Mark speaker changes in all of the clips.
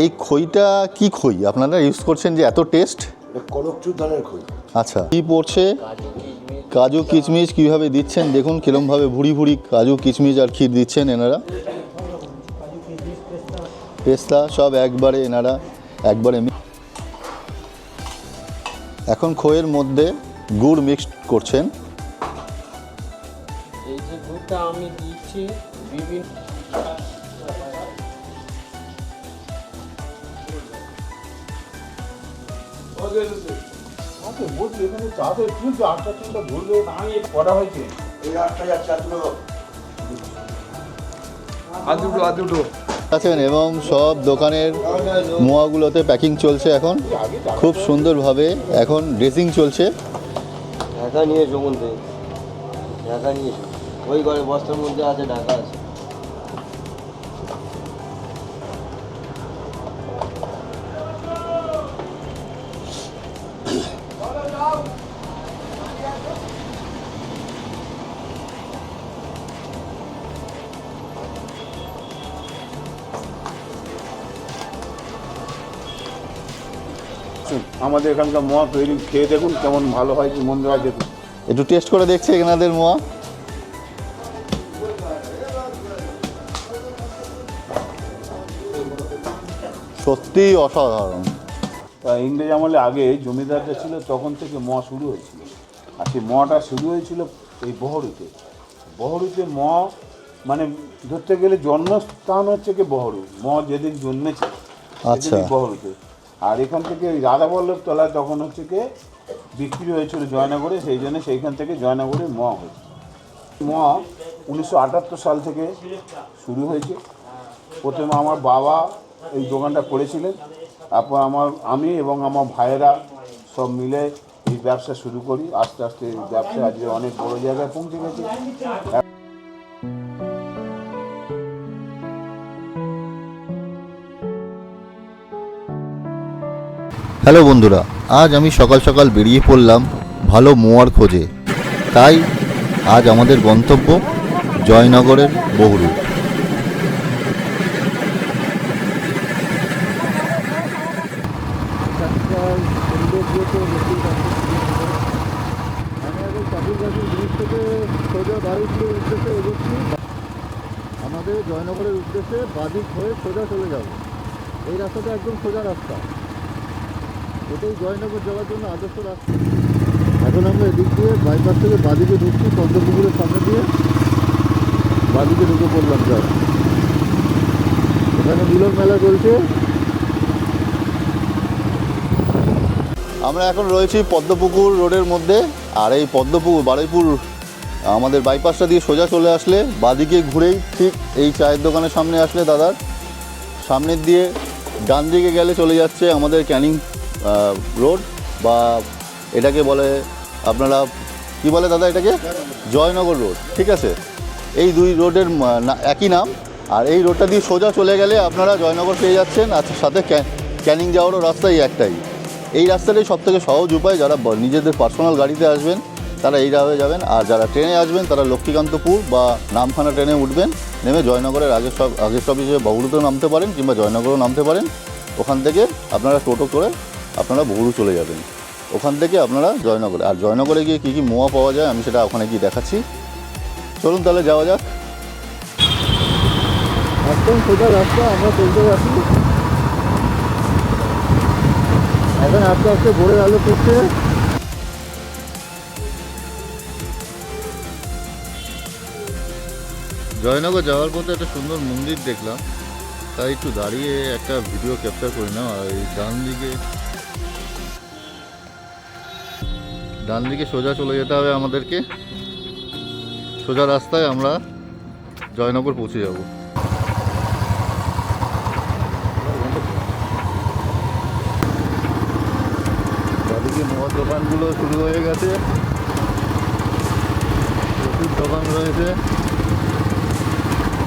Speaker 1: এই খইটা কি খই? আপনারা ইউজ করছেন যে এত টেস্ট
Speaker 2: কনকচুর ধানের খই।
Speaker 1: আচ্ছা কি পড়ছে? কাজু কিচমিচ কীভাবে দিচ্ছেন? দেখুন কীরমভাবে ভুড়ি ভুড়ি কাজু কিচমিচ আর ক্ষীর দিচ্ছেন এনারা। পেস্তা সব একবারে এনারা একবারে এখন খইয়ের মধ্যে গুড় মিক্সড করছেন।
Speaker 3: এই যে দুধটা আমি দিচ্ছি বিভিন্ন
Speaker 4: আচ্ছা বলছি এখানে আটটা তিনটা ধরবে আমি করা হয়েছে?
Speaker 2: এই আটটা যাচ্ছে আটগুলো
Speaker 4: আর দুটো আর দুটো।
Speaker 1: আছেন এবং সব দোকানের মোয়াগুলোতে প্যাকিং চলছে এখন। খুব সুন্দরভাবে এখন ড্রেসিং চলছে।
Speaker 5: ঢাকা নিয়ে এসো বলতে। ঢাকা নিয়ে এসো। ওই ঘরে বস্তার মধ্যে আছে ঢাকা আছে।
Speaker 4: আমাদের এখানকার মহা তৈরি খেয়ে দেখুন কেমন ভালো হয় কি মন্দ হয় দেখুন।
Speaker 1: একটু টেস্ট করে দেখছে এনাদের মোয়া। সত্যিই অসাধারণ।
Speaker 4: তা ইংরেজ আমলে আগে জমিদারটা ছিল তখন থেকে মহা শুরু হয়েছিল। আর সেই মহাটা শুরু হয়েছিল এই বহরুতে। বহরুতে ম মানে ধরতে গেলে জন্মস্থান হচ্ছে কি বহরু। ম যেদিন জন্মেছে
Speaker 1: আচ্ছা।
Speaker 4: বহরুতে। আর এখান থেকে ওই রাধাবল্লভ তলায় তখন হচ্ছে কি বিক্রি হয়েছিল জয়নগরে, সেই জন্য সেইখান থেকে জয়নগরে ম হয়েছে। ম উনিশশো আটাত্তর সাল থেকে শুরু হয়েছে। প্রথমে আমার বাবা এই দোকানটা করেছিলেন। তারপর আমার, আমি এবং আমার ভাইয়েরা সব মিলে এই ব্যবসা শুরু করি। আস্তে আস্তে ব্যবসা আজকে অনেক বড় জায়গায় পৌঁছে গেছে।
Speaker 1: হ্যালো বন্ধুরা, আজ আমি সকাল সকাল বেরিয়ে পড়লাম ভালো মোয়ার খোঁজে। তাই আজ আমাদের গন্তব্য জয়নগরের বহুরু আমাদের জয়নগরের উদ্দেশ্যে বাদিক হয়ে সোজা চলে যাব এই রাস্তাটা একদম সোজা রাস্তা এটাই জয়নগর যাওয়ার জন্য আদর্শ রাস্তা। এখন আমরা এদিক দিয়ে বাইপাস থেকে বাদিকে ঢুকছি, পদ্মপুকুরের সামনে দিয়ে বাদিকে ঢুকে পড়লাম যাও এখানে মিলন মেলা চলছে। আমরা এখন রয়েছি পদ্মপুকুর রোডের মধ্যে, আর এই পদ্মপুকুর বারুইপুর, আমাদের বাইপাসটা দিয়ে সোজা চলে আসলে বাদিকে ঘুরেই ঠিক এই চায়ের দোকানের সামনে আসলে দাদার। সামনের দিয়ে ডান দিকে গেলে চলে যাচ্ছে আমাদের ক্যানিং রোড বা এটাকে বলে আপনারা, কি বলে দাদা এটাকে? জয়নগর রোড ঠিক আছে? এই দুই রোডের একই নাম। আর এই রোডটা দিয়ে সোজা চলে গেলে আপনারা জয়নগর পেয়ে যাচ্ছেন। আর সাথে ক্যা- ক্যানিং যাওয়ারও রাস্তাই একটাই। এই রাস্তাটাই সব থেকে সহজ উপায়। যারা নিজেদের পার্সোনাল গাড়িতে আসবেন, তারা এই রাহে যাবেন। আর যারা ট্রেনে আসবেন, তারা লক্ষ্মীকান্তপুর বা নামখানা ট্রেনে উঠবেন। নেমে জয়নগরের আগের সব আগের স্টপ হিসেবে বহুরুতেও নামতে পারেন কিংবা জয়নগরও নামতে পারেন। ওখান থেকে আপনারা টোটো করে আপনারা বহুরু চলে যাবেন। ওখান থেকে আপনারা জয়নগরে। আর জয়নগরে গিয়ে কী কী মোয়া পাওয়া যায় আমি সেটা ওখানে গিয়ে দেখাচ্ছি। চলুন তাহলে যাওয়া যাক। একদম সোজা রাস্তা আমরা চলতে যাচ্ছি। এখন আস্তে আস্তে ভোরের আলো পড়ছে। জয়নগর যাওয়ার পথে একটা সুন্দর মন্দির দেখলাম। তাই একটু দাঁড়িয়ে একটা ভিডিও ক্যাপচার করে নাও। আর এই ডান দিকে ডান দিকে সোজা চলে যেতে হবে আমাদেরকে। সোজা রাস্তায় আমরা জয়নগর পৌঁছে যাব। দোকানগুলো শুরু হয়ে গেছে। প্রচুর দোকান রয়েছে।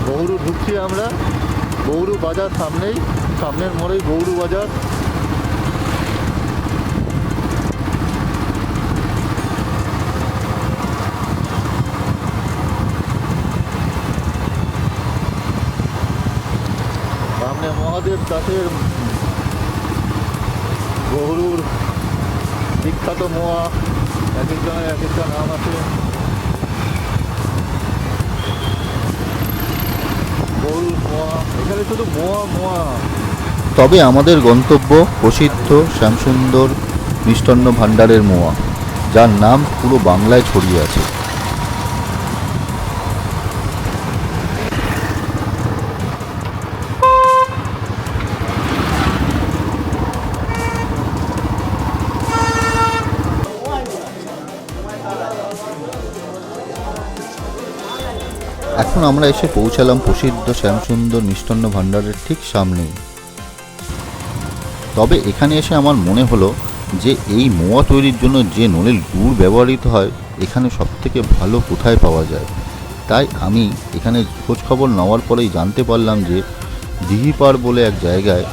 Speaker 1: গৌরু ঢুকছি আমরা। গৌরু বাজার সামনেই। সামনের মোড়েই গৌরু বাজার।
Speaker 6: মহাদেব দাসের গরুর বিখ্যাত মোয়া, এক একজনের এক একটা নাম আছে। মোয়া, এখানে মোয়া মোয়া। তবে আমাদের গন্তব্য প্রসিদ্ধ শ্যামসুন্দর মিষ্টান্ন ভাণ্ডারের মোয়া, যার নাম পুরো বাংলায় ছড়িয়ে আছে। এখন আমরা এসে পৌঁছালাম প্রসিদ্ধ শ্যামসুন্দর মিষ্টান্ন ভাণ্ডারের ঠিক সামনেই। তবে এখানে এসে আমার মনে হলো যে এই মোয়া তৈরির জন্য যে নলের গুড় ব্যবহৃত হয়, এখানে সবথেকে ভালো কোথায় পাওয়া যায়? তাই আমি এখানে খোঁজ খবর নেওয়ার পরেই জানতে পারলাম যে দিঘিপাড় বলে এক জায়গায়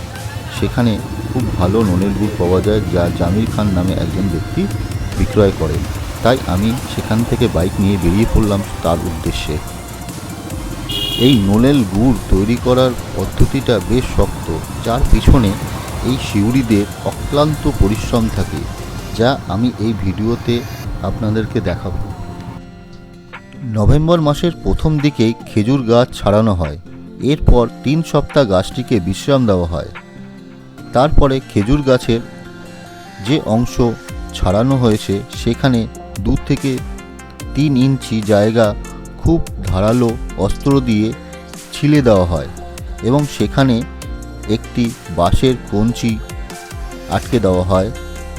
Speaker 6: সেখানে খুব ভালো নলের গুড় পাওয়া যায়, যা জামির খান নামে একজন ব্যক্তি বিক্রয় করেন। তাই আমি সেখান থেকে বাইক নিয়ে বেরিয়ে পড়লাম তার উদ্দেশ্যে। এই নোলেল গুড় তৈরি করার পদ্ধতিটা বেশ শক্ত, যার পিছনে এই শিউরিদের অক্লান্ত পরিশ্রম থাকে, যা আমি এই ভিডিওতে আপনাদেরকে দেখাবো। নভেম্বর মাসের প্রথম দিকেই খেজুর গাছ ছাড়ানো হয়। এরপর তিন সপ্তাহ গাছটিকে বিশ্রাম দেওয়া হয়। তারপরে খেজুর গাছের যে অংশ ছাড়ানো হয়েছে, সেখানে দু থেকে তিন ইঞ্চি জায়গা খুব ধারালো অস্ত্র দিয়ে ছিলে দেওয়া হয় এবং সেখানে একটি বাঁশের কঞ্চি আটকে দেওয়া হয়,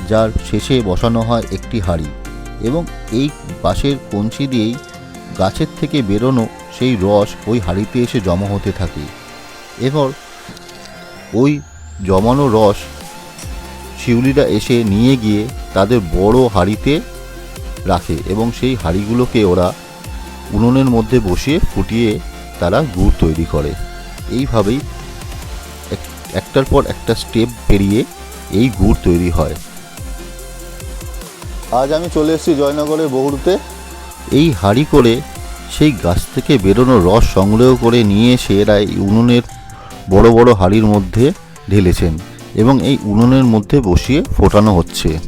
Speaker 6: যার শেষে বসানো হয় একটি হাঁড়ি এবং এই বাঁশের কঞ্চি দিয়েই গাছের থেকে বেরোনো সেই রস ওই হাঁড়িতে এসে জমা হতে থাকে। এবার ওই জমানো রস শিউলিরা এসে নিয়ে গিয়ে তাদের বড় হাঁড়িতে রাখে এবং সেই হাঁড়িগুলোকে ওরা উনুনের মধ্যে বসিয়ে ফুটিয়ে তারা গুড় তৈরি করে। এইভাবেই এক- একটার পর একটা স্টেপ পেরিয়ে এই গুড় তৈরি হয়। আজ আমি চলে এসেছি জয়নগরের বহুরুতে এই হাঁড়ি করে সেই গাছ থেকে বেরোনো রস সংগ্রহ করে নিয়ে এসে এরা এই উনুনের বড় বড় হাঁড়ির মধ্যে ঢেলেছেন এবং এই উনুনের মধ্যে বসিয়ে ফোটানো হচ্ছে।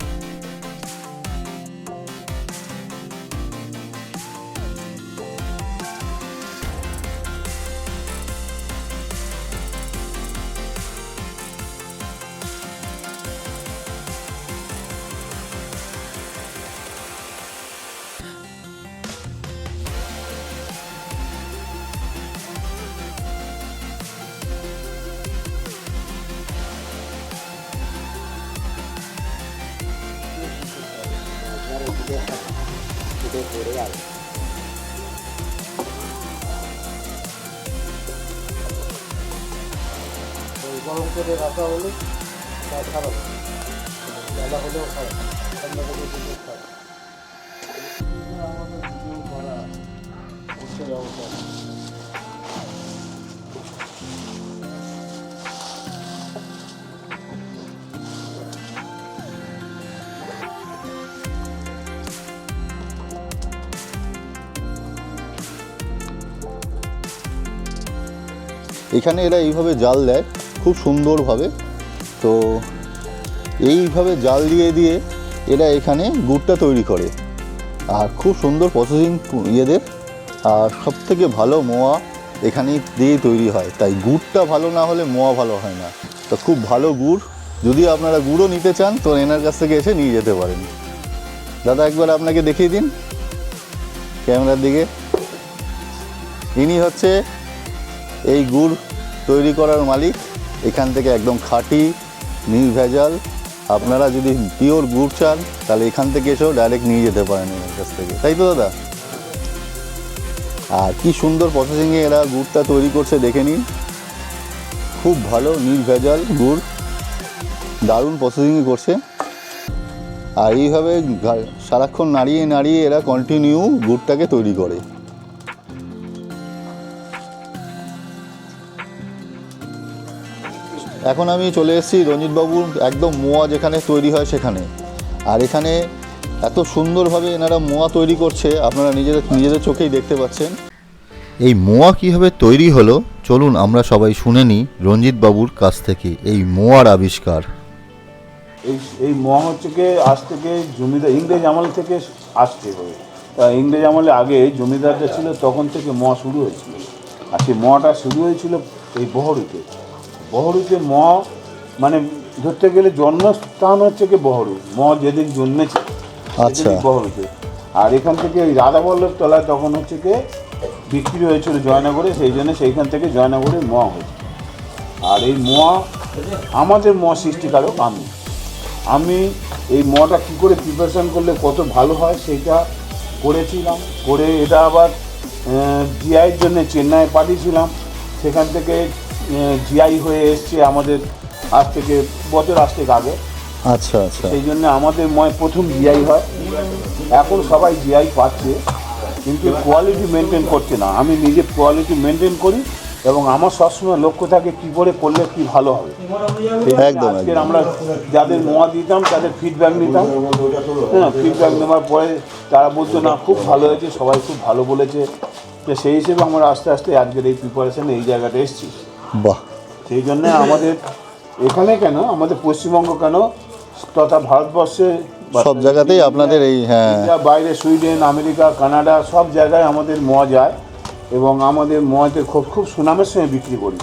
Speaker 7: গরম করে রাখা হলে তা খারাপ বেলা হলেও খারাপ ঠান্ডা হলে কিন্তু খারাপ আমাদের করা
Speaker 6: এখানে এরা এইভাবে জাল দেয় খুব সুন্দরভাবে। তো এইভাবে জাল দিয়ে দিয়ে এরা এখানে গুড়টা তৈরি করে। আর খুব সুন্দর প্রসেসিং ইয়েদের। আর সব থেকে ভালো মোয়া এখানে দিয়ে তৈরি হয়। তাই গুড়টা ভালো না হলে মোয়া ভালো হয় না। তো খুব ভালো গুড়। যদি আপনারা গুড়ও নিতে চান, তো এনার কাছ থেকে এসে নিয়ে যেতে পারেন। দাদা, একবার আপনাকে দেখিয়ে দিন। ক্যামেরার দিকে। ইনি হচ্ছে এই গুড় তৈরি করার মালিক। এখান থেকে একদম খাঁটি, নির্ভেজাল। আপনারা যদি পিওর গুড় চান, তাহলে এখান থেকে এসেও ডাইরেক্ট নিয়ে যেতে পারেন এনার কাছ থেকে। তাই তো দাদা? আর কি সুন্দর প্রসেসিংয়ে এরা গুড়টা তৈরি করছে, দেখে নিন। খুব ভালো, নির্ভেজাল গুড়। দারুণ প্রসেসিং করছে। আর এইভাবে সারাক্ষণ নাড়িয়ে নাড়িয়ে এরা কন্টিনিউ গুড়টাকে তৈরি করে। এখন আমি চলে এসেছি রঞ্জিতবাবুর একদম মোয়া যেখানে তৈরি হয় সেখানে। আর এখানে এত সুন্দরভাবে এনারা মোয়া তৈরি করছে, আপনারা নিজেদের নিজেদের চোখেই দেখতে পাচ্ছেন। এই মোয়া কীভাবে তৈরি হলো,
Speaker 1: চলুন আমরা সবাই শুনে নিই রঞ্জিত বাবুর কাছ থেকে এই মোয়ার আবিষ্কার।
Speaker 4: এই এই মোয়া হচ্ছে কি, আজ থেকে জমিদার, ইংরেজ আমল থেকে আসছে হবে তা ইংরেজ আমলে আগে জমিদারটা ছিল, তখন থেকে মোয়া শুরু হয়েছিল। আর সেই মোয়াটা শুরু হয়েছিল এই বহরুতে। বহরুতে ম মানে ধরতে গেলে জন্মস্থান হচ্ছে কি বহরু ম যেদিন জন্মেছে
Speaker 1: আচ্ছা।
Speaker 4: বহরুতে আর এখান থেকে ওই রাধাবল্লভ তলায় তখন হচ্ছে কি বিক্রি হয়েছিল জয়নগরে সেই জন্য সেইখান থেকে জয়নগরে ম হয়েছে। আর এই মোয়া আমাদের ম সৃষ্টিকারক আমি। আমি এই মটা কী করে প্রিপারেশন করলে কত ভালো হয় সেটা করেছিলাম। করে এটা আবার জিআইয়ের জন্য চেন্নাই পাঠিয়েছিলাম। সেখান থেকে জিআই হয়ে এসছে আমাদের আজ থেকে বছর আজ থেকে আগে।
Speaker 1: আচ্ছা আচ্ছা।
Speaker 4: সেই জন্য আমাদের ময় প্রথম জিআই হয়। এখন সবাই জিআই পাচ্ছে কিন্তু কোয়ালিটি মেনটেন করছে না। আমি নিজে কোয়ালিটি মেনটেন করি এবং আমার সবসময় লক্ষ্য থাকে কী করে করলে কি ভালো হবে।
Speaker 1: একদম,
Speaker 4: আজকের আমরা যাদের মোয়া দিতাম তাদের ফিডব্যাক নিতাম। হ্যাঁ ফিডব্যাক নেওয়ার পরে তারা বলতো না খুব ভালো হয়েছে সবাই খুব ভালো বলেছে। সেই হিসেবে আমরা আস্তে আস্তে আজকের এই প্রিপারেশনে এই জায়গাটা এসেছি।
Speaker 1: বাহ।
Speaker 4: সেই জন্যে আমাদের এখানে কেন আমাদের পশ্চিমবঙ্গ কেন তথা ভারতবর্ষে
Speaker 1: সব জায়গাতেই আপনাদের এই হ্যাঁ।
Speaker 4: বাইরে সুইডেন আমেরিকা কানাডা সব জায়গায় আমাদের মোয়া যায় এবং আমাদের মোয়াতে খুব খুব সুনামের সঙ্গে বিক্রি করি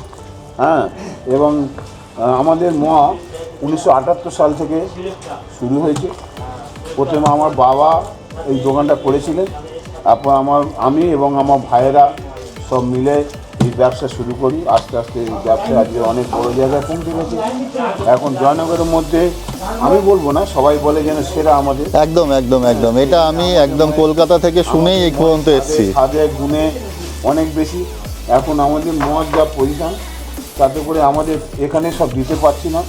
Speaker 4: হ্যাঁ। এবং আমাদের মোয়া উনিশশো আটাত্তর সাল থেকে শুরু হয়েছে। প্রথমে আমার বাবা এই দোকানটা করেছিলেন। তারপর আমার আমি এবং আমার ভাইয়েরা সব মিলে ব্যবসা শুরু করি আস্তে আস্তে এই ব্যবসা আজকে অনেক বড় জায়গায় পৌঁছে গেছে। এখন জয়নগরের মধ্যে আমি বলব না সবাই বলে যেন সেরা আমাদের।
Speaker 1: একদম একদম একদম। এটা আমি একদম কলকাতা থেকে শুনেই এই পর্যন্ত এসেছি।
Speaker 4: স্বাদে গুণে অনেক বেশি। এখন আমাদের মদ যা পজিশন তাতে করে আমাদের এখানে সব দিতে পারছি না।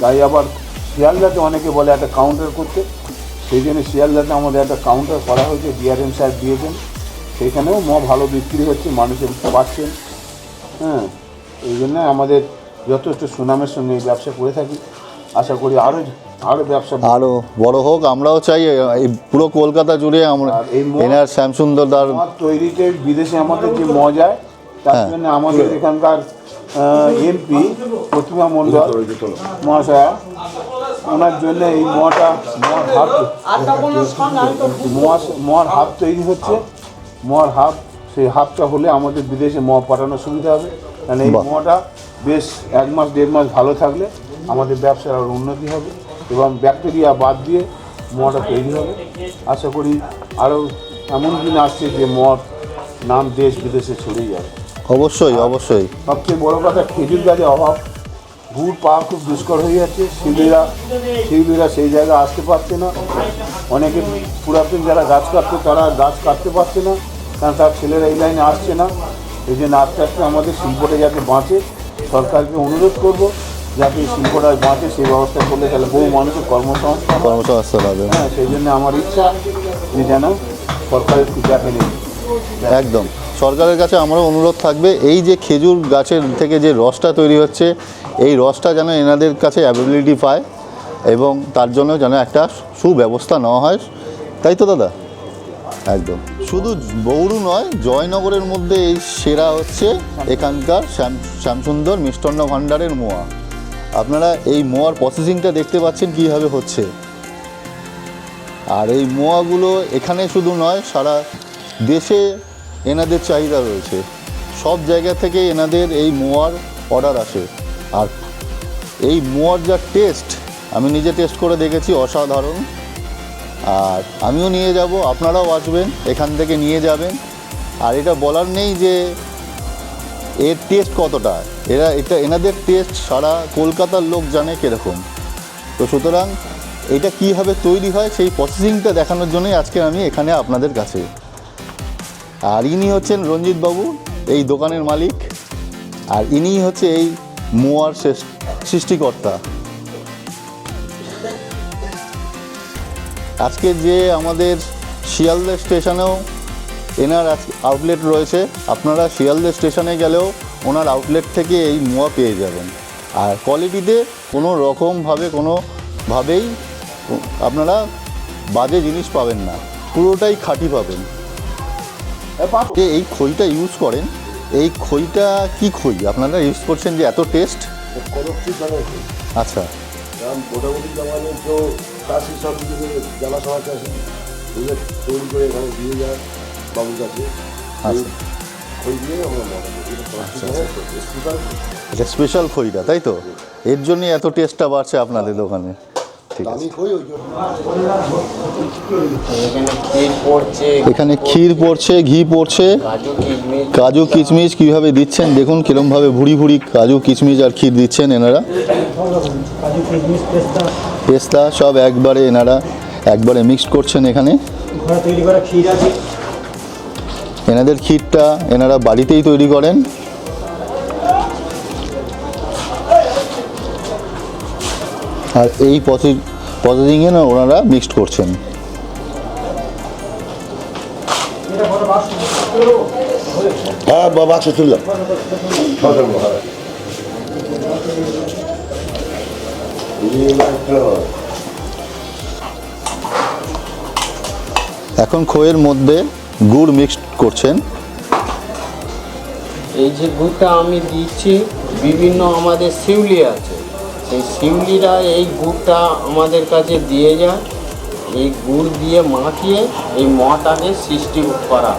Speaker 4: তাই আবার শিয়ালদাতে অনেকে বলে একটা কাউন্টার করতে। সেই জন্য শিয়ালদাতে আমাদের একটা কাউন্টার করা হয়েছে ডিআরএম সাহেব দিয়েছেন। সেখানেও ম ভালো বিক্রি হচ্ছে মানুষের পাচ্ছেন। হ্যাঁ এই জন্য আমাদের যথেষ্ট সুনামের সঙ্গে এই ব্যবসা করে থাকি। আশা করি আরও আরও ব্যবসা
Speaker 1: আরও বড় হোক আমরাও চাই এই পুরো কলকাতা জুড়ে আমরা এনার শ্যামসুন্দর দার
Speaker 4: তৈরিতে বিদেশে আমাদের যে মজায় তার
Speaker 1: হ্যাঁ।
Speaker 4: জন্য আমাদের এখানকার এমপি প্রতিমা মণ্ডল মহাশয়া ওনার জন্য এই মহাটা মহার মহা মহার হাব তৈরি হচ্ছে। মহার হাব সেই হাবটা হলে আমাদের বিদেশে মহ পাঠানোর সুবিধা হবে। কারণ এই। মহাটা বেশ এক মাস দেড় মাস ভালো থাকলে আমাদের ব্যবসার আরও উন্নতি হবে এবং ব্যাকটেরিয়া বাদ দিয়ে মহাটা তৈরি হবে। আশা করি আরও এমন দিন আসছে যে মদ নাম দেশ বিদেশে ছড়িয়ে যাবে।
Speaker 1: অবশ্যই অবশ্যই।
Speaker 4: সবচেয়ে বড় কথা খেজুর গাছের অভাব। গুড় পাওয়া খুব দুষ্কর হয়ে যাচ্ছে। শিল্পীরা শিল্পীরা সেই জায়গায় আসতে পারছে না। অনেকে পুরাতন যারা গাছ কাটতো তারা গাছ কাটতে পারছে না। কারণ তার ছেলেরা এই লাইনে আসছে না। এই জন্য আস্তে আস্তে আমাদের শিল্পটা যাতে বাঁচে সরকারকে অনুরোধ করব যাতে এই শিল্পটা বাঁচে সেই ব্যবস্থা করলে তাহলে বহু মানুষের কর্মসংস্থান।
Speaker 1: কর্মসংস্থান হবে।
Speaker 4: হ্যাঁ সেই জন্য আমার ইচ্ছা যে যেন সরকারের দেখে নিই
Speaker 1: একদম। সরকারের কাছে আমারও অনুরোধ থাকবে এই যে খেজুর গাছের থেকে যে রসটা তৈরি হচ্ছে এই রসটা যেন এনাদের কাছে অ্যাভেবিলিটি পায় এবং তার জন্য যেন একটা সুব্যবস্থা নেওয়া হয়। তাই তো দাদা? একদম। শুধু বৌরু নয়, জয়নগরের মধ্যে এই সেরা হচ্ছে এখানকার শ্যাম শ্যামসুন্দর মিষ্টান্ন ভাণ্ডারের মোয়া। আপনারা এই মোয়ার প্রসেসিংটা দেখতে পাচ্ছেন কীভাবে হচ্ছে। আর এই মোয়াগুলো এখানে শুধু নয়, সারা দেশে এনাদের চাহিদা রয়েছে। সব জায়গা থেকে এনাদের এই মোয়ার অর্ডার আসে। আর এই মোয়ার যা টেস্ট আমি নিজে টেস্ট করে দেখেছি, অসাধারণ। আর আমিও নিয়ে যাব, আপনারাও আসবেন, এখান থেকে নিয়ে যাবেন। আর এটা বলার নেই যে এর টেস্ট কতটা। এরা, এটা এনাদের টেস্ট সারা কলকাতার লোক জানে কীরকম। তো সুতরাং এটা কীভাবে তৈরি হয়, সেই প্রসেসিংটা দেখানোর জন্যই আজকে আমি এখানে আপনাদের কাছে। আর ইনি হচ্ছেন রঞ্জিত বাবু, এই দোকানের মালিক। আর ইনি হচ্ছে এই মোয়ার সৃষ্টিকর্তা। আজকে যে আমাদের শিয়ালদা স্টেশনেও এনার আউটলেট রয়েছে আপনারা শিয়ালদা স্টেশনে গেলেও ওনার আউটলেট থেকে এই মোয়া পেয়ে যাবেন। আর কোয়ালিটিতে কোনো রকমভাবে কোনোভাবেই আপনারা বাজে জিনিস পাবেন না পুরোটাই খাঁটি পাবেন। যে এই খইটা ইউজ করেন? এই খইটা কি খই? আপনারা ইউজ করছেন যে এত টেস্ট আচ্ছা।
Speaker 2: মোটামুটি তো সব কিছু করে জামা সভা চাষি এগুলো তৈরি করে এখানে দিয়ে যায় বাবুর কাছে।
Speaker 1: আচ্ছা।
Speaker 2: খই দিয়ে আমরা এটা কনকচুর ধানের খই, স্পেশাল খই।
Speaker 1: খইটা তাই তো? এর জন্যই এত টেস্টটা বাড়ছে আপনাদের দোকানে। ঠিক আছে।
Speaker 2: দামি খই ওই জন্য।
Speaker 3: এখানে ক্ষীর পড়ছে
Speaker 1: এখানে ক্ষীর পড়ছে ঘি পড়ছে।
Speaker 3: কাজু
Speaker 1: কিচমিচ কীভাবে দিচ্ছেন? দেখুন কীরমভাবে ভুড়ি ভুড়ি কাজু কিচমিচ আর ক্ষীর দিচ্ছেন এনারা।
Speaker 5: কাজু কিশমিশ পেস্তা
Speaker 1: সব একবারে এনারা একবারে মিক্সড করছেন এখানে।
Speaker 5: তৈরি করা ক্ষীর আছে।
Speaker 1: এনাদের ক্ষীরটা এনারা বাড়িতেই তৈরি করেন। আর এই প্রসেসিংয়ে না ওনারা মিক্সড করছেন।
Speaker 2: হ্যাঁ বাবা তুললাম।
Speaker 1: এখন খইয়ের মধ্যে গুড় মিক্সড করছেন।
Speaker 3: এই যে গুড়টা আমি দিচ্ছি বিভিন্ন আমাদের শিউলি আছে। সেই শিউলিরা এই গুড়টা আমাদের কাছে দিয়ে যায়। এই গুড় দিয়ে মাখিয়ে এই মটাকে সৃষ্টি করা।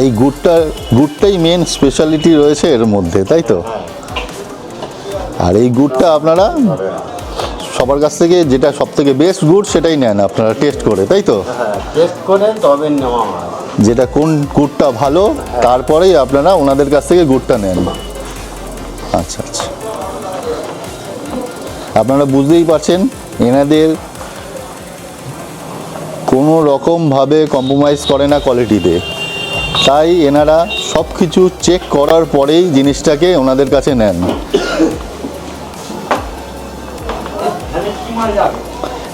Speaker 1: এই গুড়টা গুড়টাই মেন স্পেশালিটি রয়েছে এর মধ্যে তাই তো? আর এই গুড়টা আপনারা সবার কাছ থেকে যেটা সব থেকে বেস্ট গুড় সেটাই নেন আপনারা টেস্ট করে তাই তো?
Speaker 3: হ্যাঁ টেস্ট করে তবে নেওয়া হয়।
Speaker 1: যেটা কোন গুড়টা ভালো তারপরেই আপনারা ওনাদের কাছ থেকে গুড়টা নেন। আচ্ছা আচ্ছা। আপনারা বুঝতেই পারছেন এনাদের কোনো রকমভাবে কম্প্রোমাইজ করে না কোয়ালিটিতে তাই এনারা সব কিছু চেক করার পরেই জিনিসটাকে ওনাদের কাছে নেন।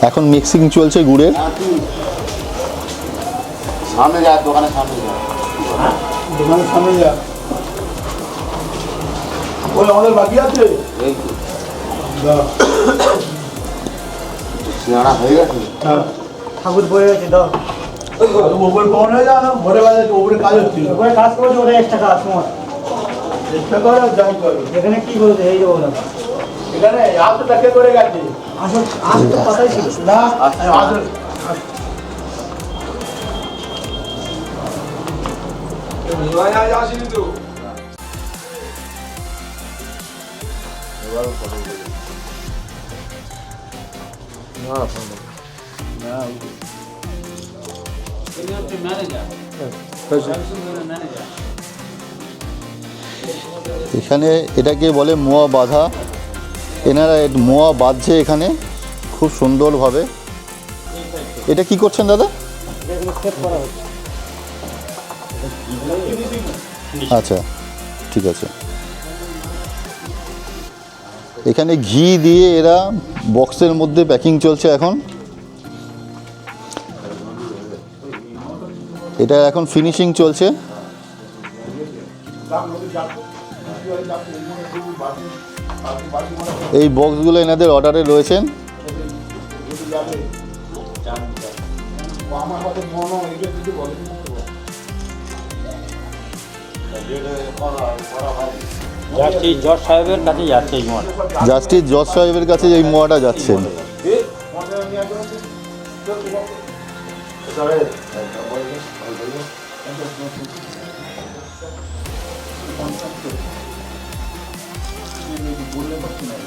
Speaker 1: এখন মিক্সিং চলছে গুড়ের।
Speaker 4: সামনে যা দোকানের সামনে যা।
Speaker 5: দোকানের সামনে যা।
Speaker 2: ওই আমাদের বাকি আছে?
Speaker 4: সিঙ্গাড়া হয়ে গেছে?
Speaker 5: ঠাকুর দাও।
Speaker 2: হয়ে যাও না ভোরে বাজে উপরে কাজ হচ্ছে।
Speaker 5: ওখানে কাজ করেছে ওটা এক্সট্রা কাজ তোমার।
Speaker 2: চেষ্টা করো যাই করো
Speaker 5: এখানে কি করেছে এই যে বললাম
Speaker 2: এখানে আসো টাকা করে গেছে।
Speaker 5: আসল আসল তো কথাই ছিল।
Speaker 2: না আসো
Speaker 1: এখানে এটাকে বলে মোয়া বাঁধা। এনারা মোয়া বাঁধছে এখানে খুব সুন্দরভাবে। এটা কি করছেন দাদা? আচ্ছা ঠিক আছে। এখানে ঘি দিয়ে এরা বক্সের মধ্যে প্যাকিং চলছে এখন। এটা এখন ফিনিশিং চলছে। এই বক্সগুলো এনাদের অর্ডারে রয়েছেন
Speaker 7: জাস্টিস জজ সাহেবের কাছে যাচ্ছে এই মাল
Speaker 1: জাস্টিস জজ সাহেবের কাছে এই মোয়াটা যাচ্ছেন।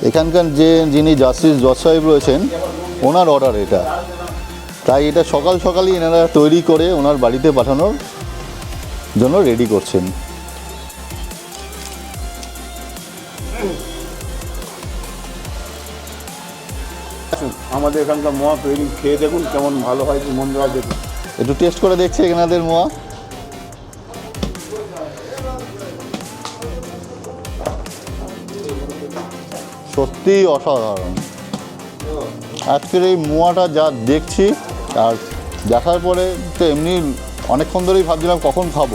Speaker 1: এখানকার যে যিনি জাস্টিস জজ সাহেব রয়েছেন ওনার অর্ডার এটা। তাই এটা সকাল সকালই এনারা তৈরি করে ওনার বাড়িতে পাঠানোর জন্য রেডি করছেন।
Speaker 4: আমাদের এখানকার মোয়া তৈরি খেয়ে দেখুন কেমন ভালো হয় কি মন্দ হয় দেখুন।
Speaker 1: একটু টেস্ট করে দেখছে এনাদের মোয়া। সত্যি অসাধারণ। আজকের এই মোয়াটা যা দেখছি, আর দেখার পরে তো এমনি অনেকক্ষণ ধরেই ভাবছিলাম কখন খাব।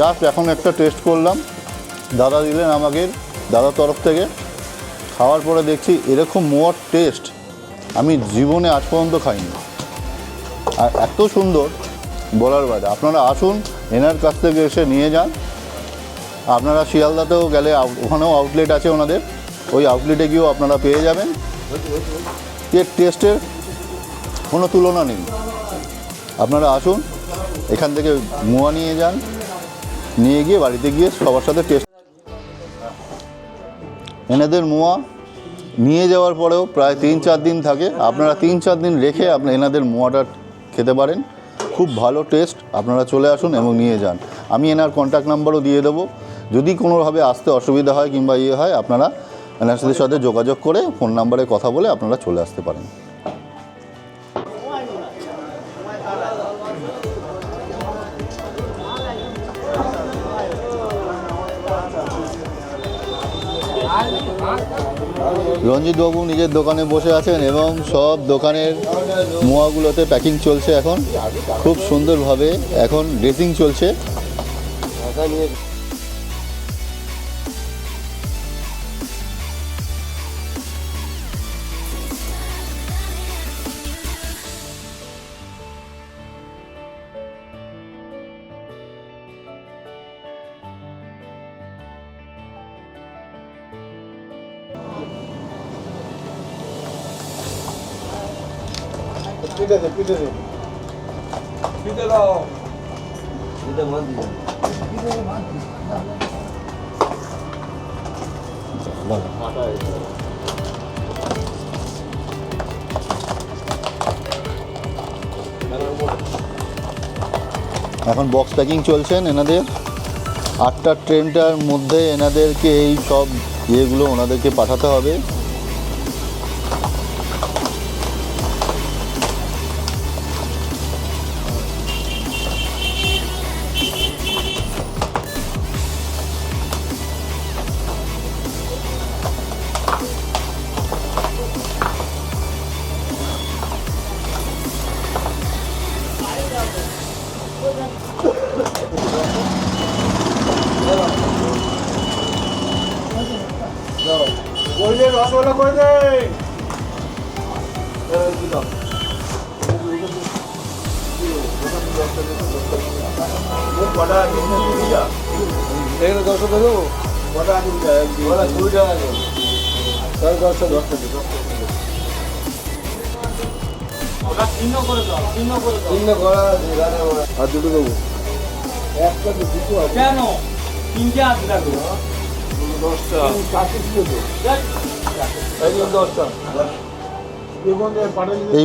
Speaker 1: জাস্ট এখন একটা টেস্ট করলাম। দাদা দিলেন আমাকে, দাদার তরফ থেকে। খাওয়ার পরে দেখছি এরকম মোয়ার টেস্ট আমি জীবনে আজ পর্যন্ত খাইনি। আর এত সুন্দর বলার বাইরে আপনারা আসুন, এনার কাছ থেকে এসে নিয়ে যান। আপনারা শিয়ালদাতেও গেলে ওখানেও আউটলেট আছে ওনাদের। ওই আউটলেটে গিয়েও আপনারা পেয়ে যাবেন। এর টেস্টের কোনো তুলনা নেই। আপনারা আসুন, এখান থেকে মোয়া নিয়ে যান, নিয়ে গিয়ে বাড়িতে গিয়ে সবার সাথে টেস্ট এনাদের মোয়া নিয়ে যাওয়ার পরেও প্রায় তিন চার দিন থাকে। আপনারা তিন চার দিন রেখে আপনি এনাদের মোয়াটা খেতে পারেন। খুব ভালো টেস্ট আপনারা চলে আসুন এবং নিয়ে যান। আমি এনার কন্ট্যাক্ট নাম্বারও দিয়ে দেবো। যদি কোনোভাবে আসতে অসুবিধা হয় কিংবা ইয়ে হয়, আপনারা এনার সাথে সাথে যোগাযোগ করে ফোন নাম্বারে কথা বলে আপনারা চলে আসতে পারেন। রঞ্জিত বাবু নিজের দোকানে বসে আছেন এবং সব দোকানের মোয়াগুলোতে প্যাকিং চলছে এখন। খুব সুন্দরভাবে এখন ড্রেসিং চলছে।
Speaker 5: পিঠে দে পিঠে দে
Speaker 1: এখন বক্স প্যাকিং চলছেন এনাদের। আটটা ট্রেনটার মধ্যে এনাদেরকে এই সব ইয়েগুলো ওনাদেরকে পাঠাতে হবে।
Speaker 5: তিনটে করা আর দুটো দেবো। একটা তো দুটো আছে।
Speaker 7: কেন? তিনটে আসবে
Speaker 5: দশটা। কাছে ছিল তো এই। দশটা।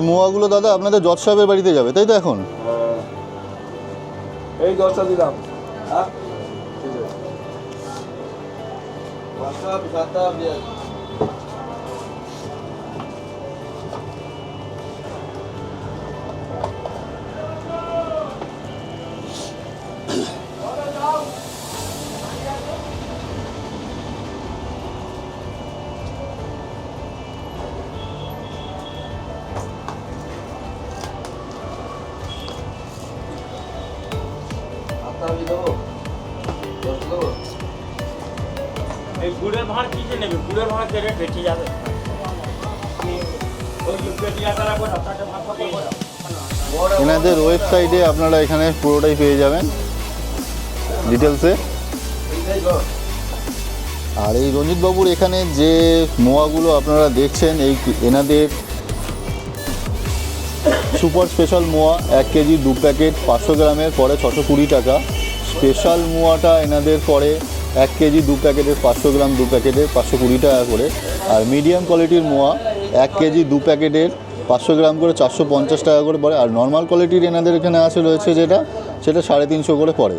Speaker 1: মোয়াগুলো দাদা আপনাদের জজ সাহেবের বাড়িতে যাবে তাই তো এখন?
Speaker 5: এই দশটা দিলাম।
Speaker 7: এই রেট বেঁচে যাবে।
Speaker 1: এনাদের ওয়েবসাইটে আপনারা এখানে পুরোটাই পেয়ে যাবেন। ডিটেলসে আর এই রঞ্জিতবাবুর এখানে যে মোয়াগুলো আপনারা দেখছেন, এই এনাদের সুপার স্পেশাল মোয়া, এক কেজি দু প্যাকেট, পাঁচশো গ্রামের, পরে ছশো কুড়ি টাকা। স্পেশাল মোয়াটা এনাদের পরে এক কেজি দু প্যাকেটের পাঁচশো গ্রাম, দু প্যাকেটের পাঁচশো কুড়ি টাকা করে। আর মিডিয়াম কোয়ালিটির মোয়া, এক কেজি দু প্যাকেটের পাঁচশো গ্রাম করে চারশো পঞ্চাশ টাকা করে পড়ে। আর নর্মাল কোয়ালিটির এনাদের এখানে আসে রয়েছে যেটা, সেটা সাড়ে তিনশো করে পড়ে।